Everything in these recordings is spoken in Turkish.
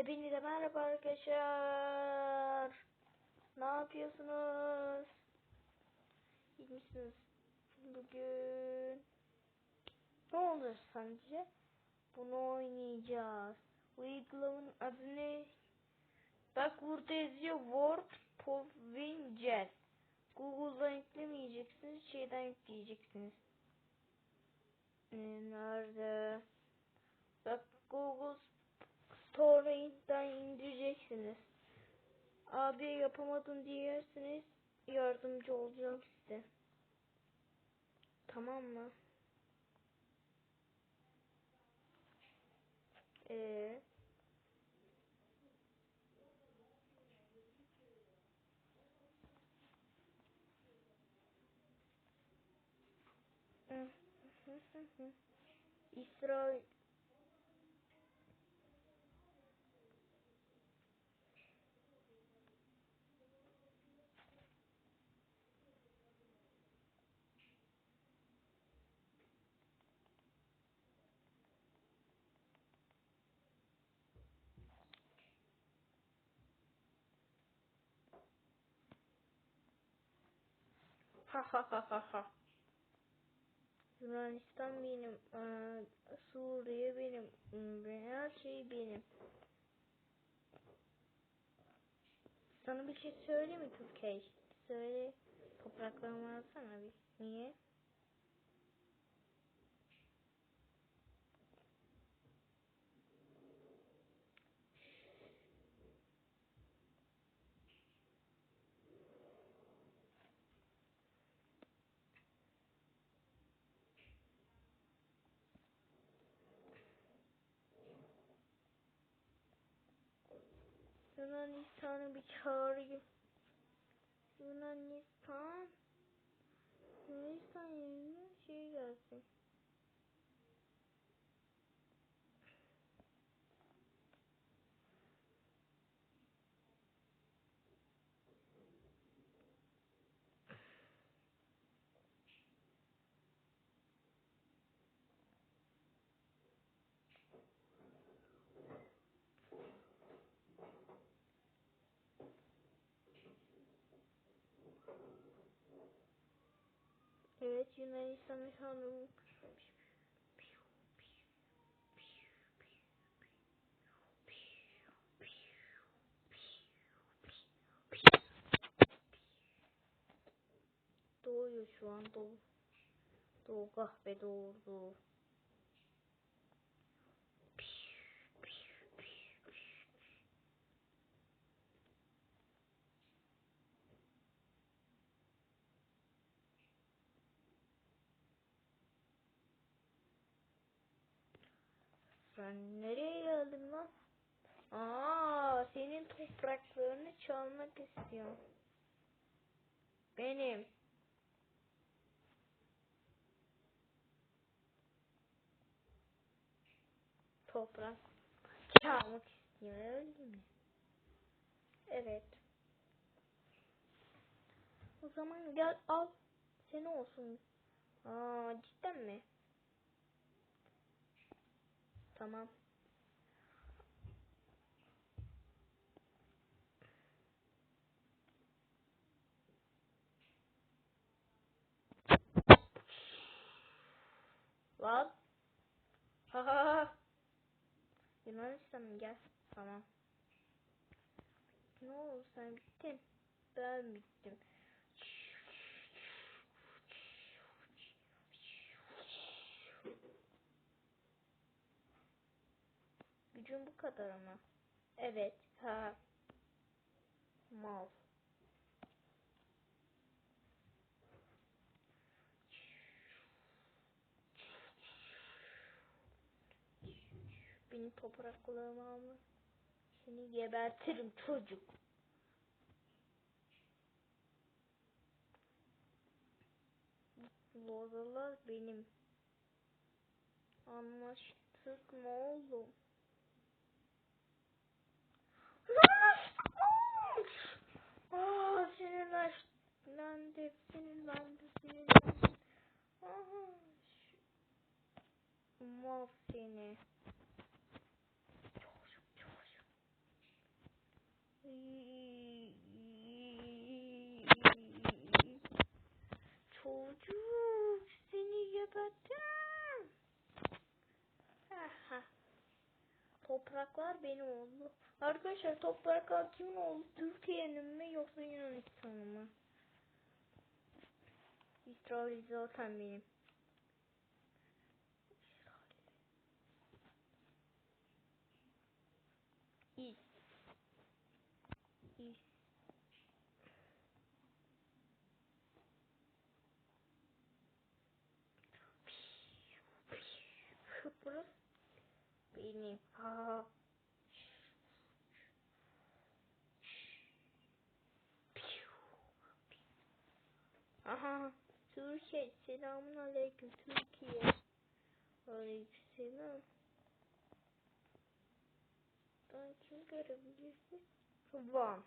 Hepinize merhaba arkadaşlar. Ne yapıyorsunuz? İyi misiniz? Bugün ne olur sence? Bunu oynayacağız. Uygulamanın adı ne? Bak burada yazıyor Word Winjet. Google'dan yüklemeyeceksiniz, şeyden yükleyeceksiniz. Ee, Nerede? Bak Google Store'dan indireceksiniz. Abi yapamadım diyerseniz yardımcı olacağım size. Tamam mı? Ee, İsrail Ha ha ha ha ha. Yunanistan benim, eee, Suriye benim, her şey benim. Sana bir şey söyleyeyim mi Türkiye? Söyle. Topraklarımı alsana bir. Niye? Yunanistan'ı bir çağırayım. Yunanistan. Yunanistan Evet Yunanistan'ı çağırdım. Doğuyor şu an doğu. Doğu kahve doğurdu. Sen nereye geldin lan? Aa, senin topraklarını çalmak istiyorum. Benim. Toprak çalmak istiyor öyle mi? Evet. O zaman gel al. Senin olsun. Aa, cidden mi? Tamam. Lan. Ha ha gel. Tamam. Ne oldu sen bittin. Ben bittim. Gücüm bu kadar ama. Evet. Ha. Mal. Benim topraklarımı alma. Seni gebertirim çocuk. Lozalar benim. Anlaştık mı oğlum? Aa, sinirlendim, sinirlendim, sinirlendim. Aha, şu- mal seni. Çocuk, çocuk. Topraklar benim oldu. Arkadaşlar topraklar kimin oldu? Türkiye'nin mi yoksa Yunanistan'ın mı? İsrail zaten benim. İs. İs. Ha. Aha. Türkiye. Selamun aleyküm Türkiye. Aleyküm selam. Ben kim görebilirsin? Van.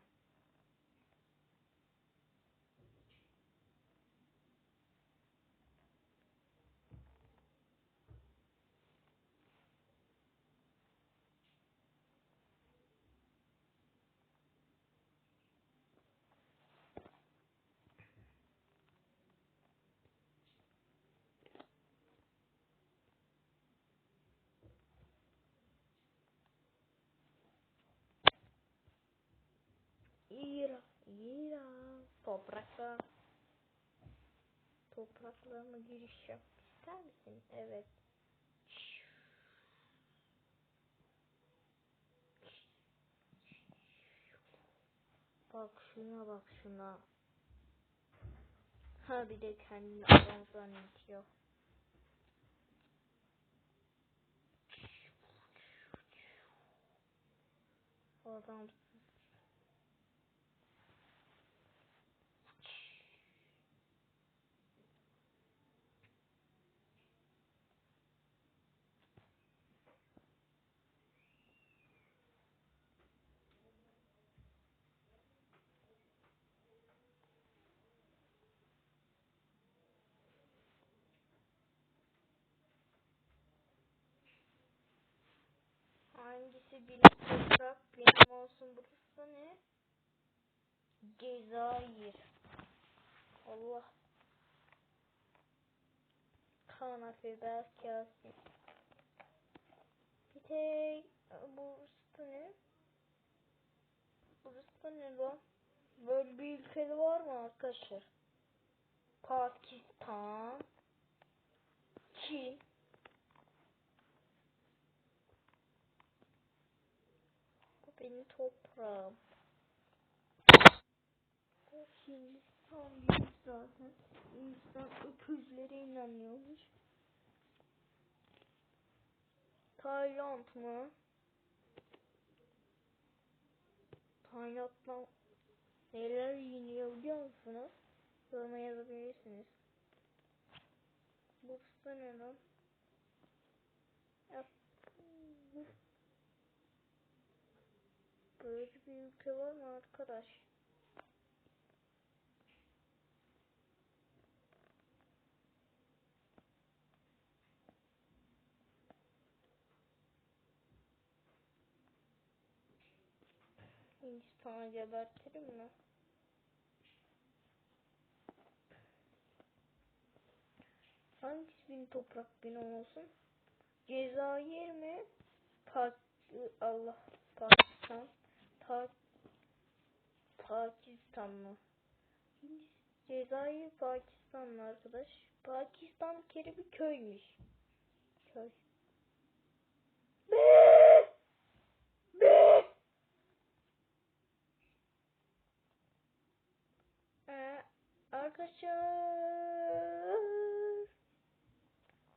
İran. İran. Toprakla. Topraklarıma giriş yap. İster misin? Evet. Bak şuna bak şuna. Ha bir de kendini adam zannediyor. Adam Hangisi benim toprak benim olsun burası ne? Cezayir. Allah. Kanafe Belkasi. Bir tek burası da ne? Burası da ne lan? Böyle bir ülkede var mı arkadaşlar? Pakistan. Çin. Bu benim toprağım. O Hindistan büyük zaten. Hindistan öküzlere inanıyormuş. Tayland mı? Tayland'dan neler yeniyor biliyor musunuz? Yoruma yazabilirsiniz. Bursa ne lan? Böyle bir ülke var mı arkadaş? Hindistan'ı gebertirim mi? Hangisi bin toprak bin olsun? Cezayir mi? Pak Allah Pakistan. Ta Pakistan mı? Cezayir Pakistan mı arkadaş? Pakistan bir kere bir köymüş. Köy. Ee, arkadaşlar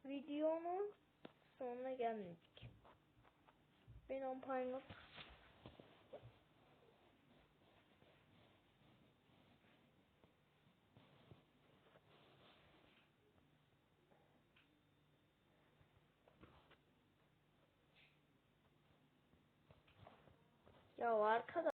videonun sonuna geldik. Ben 我要看看。